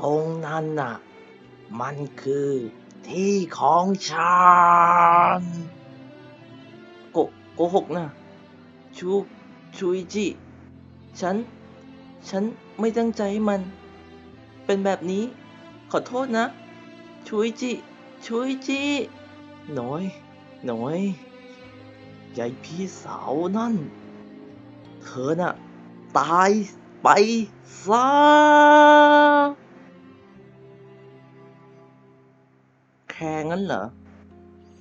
ตรงนั้นน่ะ มันคือที่ของฉันโกโกหกนะชูชูอิจิ ฉัน ฉันไม่ตั้งใจให้มัน เป็นแบบนี้ ขอโทษนะ ชูอิจิ ชูอิจิน้อยน้อยยายพี่สาวนั่น เธอน่ะ ตายไปซะ แคร์งั้นเหรอ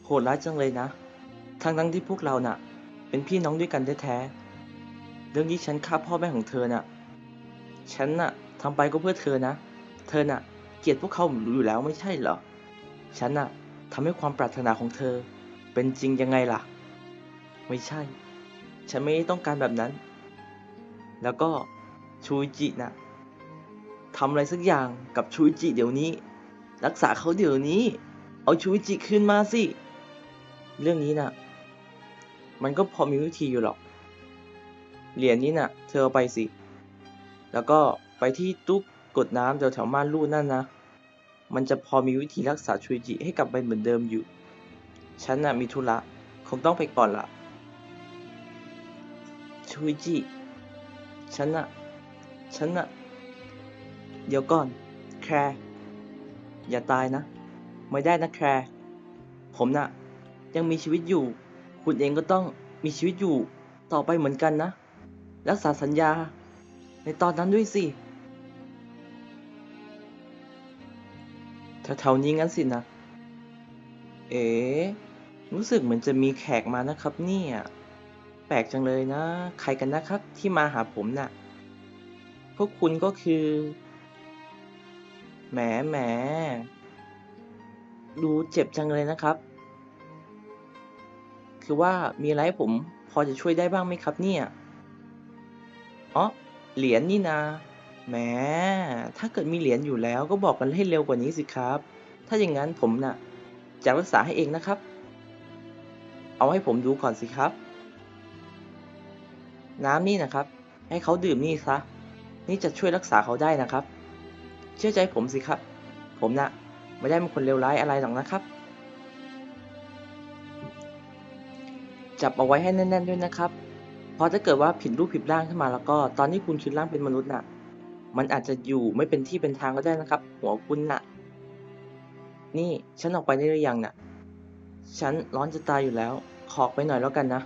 โหดร้ายจังเลยนะ ทั้งทั้งที่พวกเราน่ะ เป็นพี่น้องด้วยกันแท้ๆ เรื่องที่ฉันฆ่าพ่อแม่ของเธอน่ะ ฉันน่ะทำไปก็เพื่อเธอนะ เธอน่ะ เกลียดพวกเขาอยู่แล้วไม่ใช่เหรอ ฉันน่ะทำให้ความปรารถนาของเธอ เป็นจริงยังไงล่ะ ไม่ใช่ ฉันไม่ต้องการแบบนั้น แล้วก็ชูอิจิน่ะทำอะไรสักอย่างกับชูอิจิเดี๋ยวนี้ รักษาเขาเดี๋ยวนี้ เอาชูอิจิคืนมาสิ เรื่องนี้น่ะ มันก็พอมีวิธีอยู่หรอก เหรียญนี้น่ะ เธอเอาไปสิ แล้วก็ไปที่ตู้กดน้ำแถวแถวม่านรูดนั่นนะ มันจะพอมีวิธีรักษาชูอิจิให้กลับไปเหมือนเดิมอยู่ ฉันน่ะมีธุระคงต้องไปก่อนละชูอิจิ ฉันน่ะ ฉันน่ะ เดี๋ยวก่อน แคร์ อย่าตายนะ ไม่ได้นะแคร์ผมน่ะยังมีชีวิตอยู่ คุณเองก็ต้องมีชีวิตอยู่ต่อไปเหมือนกันนะ รักษาสัญญา ในตอนนั้นด้วยสิแถวๆนี้งั้นสินะ เอ๋รู้สึกเหมือนจะมีแขกมานะครับเนี่ยแปลกจังเลยนะ ใครกันนะครับที่มาหาผมน่ะ พวกคุณก็คือ แหมแหม ดูเจ็บจังเลยนะครับ คือว่ามีอะไรผมพอจะช่วยได้บ้างไหมครับเนี่ยอ๋อเหรียญนี่นาแหมถ้าเกิดมีเหรียญอยู่แล้วก็บอกกันให้เร็วกว่านี้สิครับ ถ้าอย่างนั้นผมน่ะจะรักษาให้เองนะครับ เอาให้ผมดูก่อนสิครับ น้ำนี่นะครับ ให้เขาดื่มนี่ซะ นี่จะช่วยรักษาเขาได้นะครับ เชื่อใจผมสิครับ ผมน่ะ ไม่ได้เป็นคนเลวร้ายอะไรหรอกนะครับ จับเอาไว้ให้แน่น ๆด้วยนะครับ เพราะถ้าเกิดว่าผิดรูปผิดร่างขึ้นมาแล้วก็ ตอนที่คุณคืนร่างเป็นมนุษย์น่ะ มันอาจจะอยู่ไม่เป็นที่เป็นทางก็ได้นะครับ หัวคุณน่ะ นี่ฉันออกไปได้หรือยังน่ะ ฉันร้อนจะตายอยู่แล้ว ขอกไปหน่อยแล้วกันนะ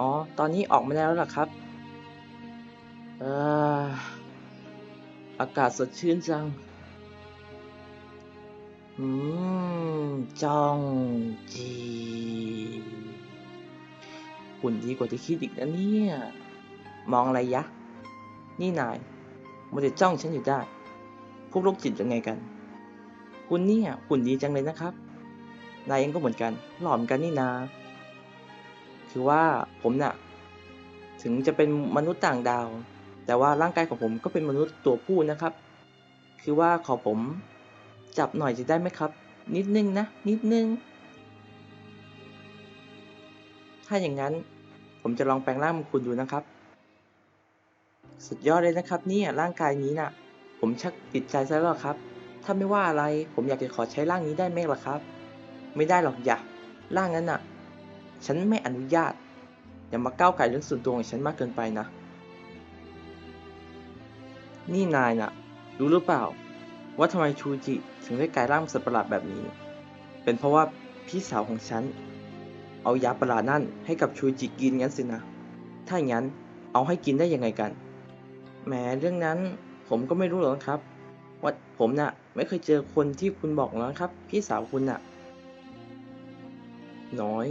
อ๋อ ตอนนี้ออกมาได้แล้วล่ะครับอออากาศสดชื่นจัง มจองจีหุ่นดีกว่าที่คิดอีกนะเนี่ย มองอะไรยะ นี่นายมัวแต่จ้องฉันอยู่ได้ พวกโรคจิตยังไงกัน คุณเนี่ยหุ่นดีจังเลยนะครับ นายเองก็เหมือนกัน หล่อเหมือนกันนี่นา คือว่าผมน่ะ ถึงจะเป็นมนุษย์ต่างดาว แต่ว่าร่างกายของผมก็เป็นมนุษย์ตัวผู้นะครับ คือว่าขอผม จับหน่อยจะได้ไหมครับ นิดนึงนะ นิดนึง ถ้าอย่างนั้นผมจะลองแปลงร่างเป็นคุณดูนะครับ สุดยอดเลยนะครับเนี่ยร่างกายนี้น่ะ ผมชักติดใจซะแล้วครับ ถ้าไม่ว่าอะไรผมอยากจะขอใช้ร่างนี้ได้ไหมล่ะครับ ไม่ได้หรอกอย่าร่างนั้นน่ะ ฉันไม่อนุญาต อย่ามาก้าวไก่เรื่องส่วนตัวของฉันมากเกินไปนะ นี่นายน่ะ รู้หรือเปล่า ว่าทำไมชูจิถึงได้กลายร่างสัตว์ประหลาดแบบนี้ เป็นเพราะว่าพี่สาวของฉัน เอายาประหลาดนั่นให้กับชูจิกินงั้นสินะ ถ้าอย่างนั้นเอาให้กินได้ยังไงกัน แหมเรื่องนั้นผมก็ไม่รู้หรอกครับ ว่าผมน่ะไม่เคยเจอคนที่คุณบอกแล้วครับ พี่สาวคุณน่ะ น้อย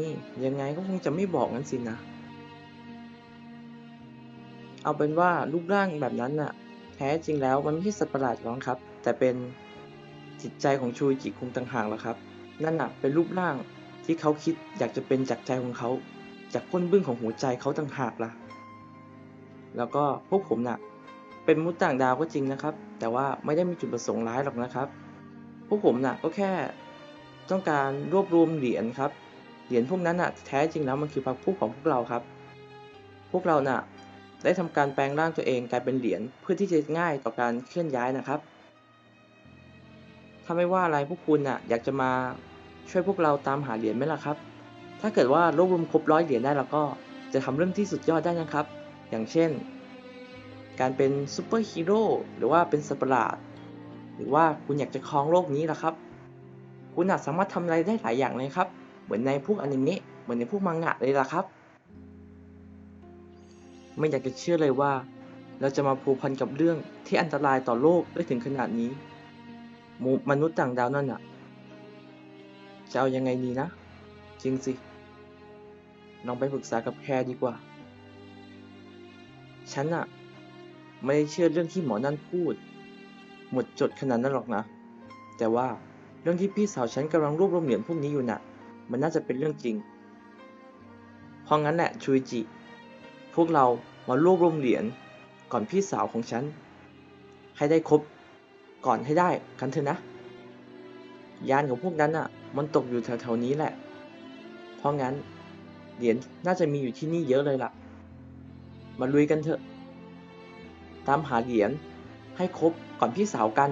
ยังไงก็คงจะไม่บอกงั้นสินะ เอาเป็นว่ารูปร่างแบบนั้นน่ะ แท้จริงแล้วมันไม่ใช่สัตว์ประหลาดหรอกครับ แต่เป็นจิตใจของชูจิคุงต่างหากล่ะครับ นั่นน่ะเป็นรูปร่างที่เขาคิดอยากจะเป็นจากใจของเขา จากก้นบึ้งของหัวใจเขาต่างหากล่ะ แล้วก็พวกผมน่ะ เป็นมนุษย์ต่างดาวก็จริงนะครับ แต่ว่าไม่ได้มีจุดประสงค์ร้ายหรอกนะครับ พวกผมน่ะก็แค่ต้องการรวบรวมเหรียญครับ เหรียญพวกนั้นน่ะแท้จริงแล้วมันคือพรรคพวกของพวกเราครับ พวกเราน่ะได้ทำการแปลงร่างตัวเองกลายเป็นเหรียญเพื่อที่จะง่ายต่อการเคลื่อนย้ายนะครับ ถ้าไม่ว่าอะไรพวกคุณน่ะ อยากจะมาช่วยพวกเราตามหาเหรียญไหมล่ะครับ ถ้าเกิดว่ารวบรวมครบร้อยเหรียญได้แล้วก็จะทำเรื่องที่สุดยอดได้นะครับ อย่างเช่น การเป็นซูเปอร์ฮีโร่หรือว่าเป็นสัตว์ประหลาด หรือว่าคุณอยากจะครองโลกนี้ล่ะครับ คุณอาจสามารถทำอะไรได้หลายอย่างเลยครับ เหมือนในพวกอนิเมะเหมือนในพวกมังงะเลยล่ะครับ ไม่อยากจะเชื่อเลยว่า เราจะมาผูกพันกับเรื่องที่อันตรายต่อโลกได้ถึงขนาดนี้ มนุมนุษย์ต่างดาวนั่นน่ะจะเอายังไงดีนะ จริงสิ ลองไปปรึกษากับแคร์ดีกว่า ฉันอะไม่ได้เชื่อเรื่องที่หมอนั่นพูด หมดจดขนาดนั้นหรอกนะ แต่ว่าเรื่องที่พี่สาวฉันกำลังรวบรวมเหรียญพวกนี้อยู่น่ะ มันน่าจะเป็นเรื่องจริง เพราะงั้นแหละชูอิจิ พวกเรามารวบรวมเหรียญก่อนพี่สาวของฉัน ให้ได้ครบ ก่อนให้ได้กันเถอะนะ ยานของพวกนั้นอะ มันตกอยู่แถวๆนี้แหละ เพราะงั้นเหรียญน่าจะมีอยู่ที่นี่เยอะเลยล่ะ มาลุยกันเถอะ ตามหาเหรียญให้ครบก่อนพี่สาวกัน